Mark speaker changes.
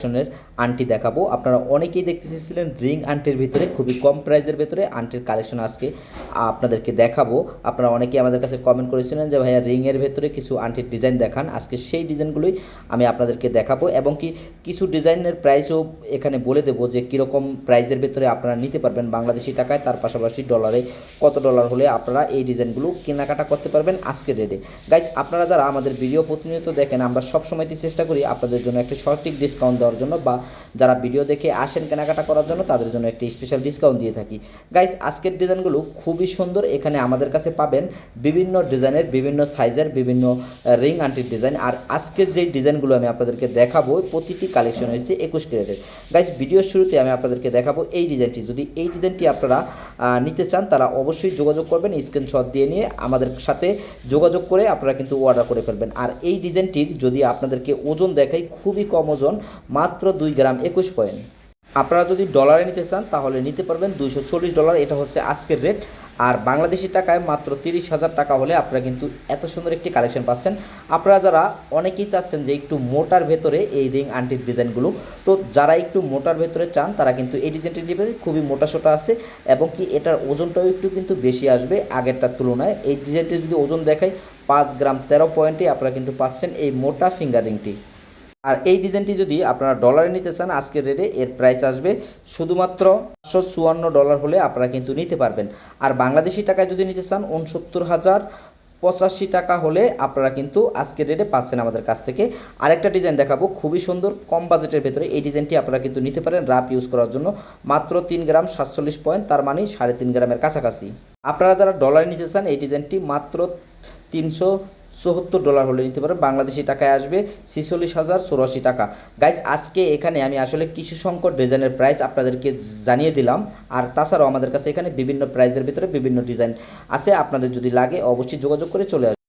Speaker 1: কালেকশনের আন্টি দেখাবো। আপনারা অনেকেই দেখতে চেয়েছিলেন রিং আন্টির ভিতরে, খুবই কম প্রাইসের ভিতরে আন্টির কালেকশন আজকে আপনাদেরকে দেখাবো। আপনারা অনেকেই আমাদের কাছে কমেন্ট করেছিলেন যে, ভাইয়া, রিংয়ের ভেতরে কিছু আন্টির ডিজাইন দেখান। আজকে সেই ডিজাইনগুলোই আমি আপনাদেরকে দেখাবো। এবং কি কিছু ডিজাইনের প্রাইসও এখানে বলে দেবো যে, কীরকম প্রাইসের ভেতরে আপনারা নিতে পারবেন বাংলাদেশি টাকায়। তার পাশাপাশি ডলারে কত ডলার হলে আপনারা এই ডিজাইনগুলো কেনাকাটা করতে পারবেন আজকের রেটে গাইজ আপনারা যারা আমাদের ভিডিও প্রতিনিয়ত দেখেন, আমরা সবসময়তে চেষ্টা করি আপনাদের জন্য একটি সঠিক ডিসকাউন্ট দেওয়ার জন্য বা যারা ভিডিও দেখে আসেন কেনাকাটা করার জন্য, তাদের জন্য একটি স্পেশাল ডিসকাউন্ট দিয়ে থাকি। গাইস আজকের ডিজাইনগুলো খুবই সুন্দর। এখানে আমাদের কাছে পাবেন বিভিন্ন ডিজাইনের, বিভিন্ন সাইজের বিভিন্ন রিং আন্টির ডিজাইন। আর আজকের যে ডিজাইনগুলো আমি আপনাদেরকে দেখাবো প্রতিটি কালেকশন হয়েছে একুশ ক্যারেটের। গাইস ভিডিওর শুরুতে আমি আপনাদেরকে দেখাবো এই ডিজাইনটি। যদি এই ডিজাইনটি আপনারা নিতে চান, তারা অবশ্যই যোগাযোগ করবেন স্ক্রিনশট দিয়ে নিয়ে আমাদের সাথে যোগাযোগ করে আপনারা কিন্তু অর্ডার করে ফেলবেন। আর এই ডিজাইনটির যদি আপনাদেরকে ওজন দেখাই, খুবই কম ওজন মাত্র দুই গ্রাম একুশ পয়েন্ট। আপনারা যদি ডলারে নিতে চান, তাহলে নিতে পারবেন দুইশো চল্লিশ ডলার। এটা হচ্ছে আজকের রেট আর বাংলাদেশি টাকায় মাত্র তিরিশ হাজার টাকা হলে আপনারা কিন্তু এত সুন্দর একটি কালেকশন পাচ্ছেন। আপনারা যারা অনেকেই চাচ্ছেন যে একটু মোটার ভেতরে এই রিং আন্টির ডিজাইনগুলো, তো যারা একটু মোটার ভেতরে চান, তারা কিন্তু এই ডিজাইনটি নেবেন। খুবই মোটা সোটা আছে এবং কি এটার ওজনটাও একটু কিন্তু বেশি আসবে আগেরটার তুলনায়। এই ডিজাইনটি যদি ওজন দেখায়, পাঁচ গ্রাম তেরো পয়েন্টে আপনারা কিন্তু পাচ্ছেন এই মোটা ফিঙ্গার রিংটি আর এই ডিজাইনটি যদি আপনারা ডলারে নিতে চান, আজকের রেটে এর প্রাইস আসবে শুধুমাত্র পাঁচশো চুয়ান্ন ডলার হলে আপনারা কিন্তু নিতে পারবেন। আর বাংলাদেশি টাকায় যদি নিতে চান, উনসত্তর হাজার পঁচাশি টাকা হলে আপনারা কিন্তু আজকের রেটে পাচ্ছেন আমাদের কাছ থেকে। আরেকটা ডিজাইন দেখাবো, খুবই সুন্দর, কম বাজেটের ভেতরে এই ডিজাইনটি আপনারা কিন্তু নিতে পারেন রাপ ইউজ করার জন্য। মাত্র তিন গ্রাম সাতচল্লিশ পয়েন্ট তার মানে সাড়ে তিন গ্রামের কাছাকাছি। আপনারা যারা ডলারে নিতে চান, এই ডিজাইনটি মাত্র তিনশো চৌহত্তর ডলার হলে নিতে পারেন বাংলাদেশি টাকায় আসবে ছিচল্লিশ হাজার চৌরাশি টাকা। গাইস আজকে এখানে আমি আসলে কিছু সংকট ডিজাইনের প্রাইস আপনাদেরকে জানিয়ে দিলাম। আর তাছাড়াও আমাদের কাছে এখানে বিভিন্ন প্রাইজের ভিতরে বিভিন্ন ডিজাইন আছে। আপনাদের যদি লাগে, অবশ্যই যোগাযোগ করে চলে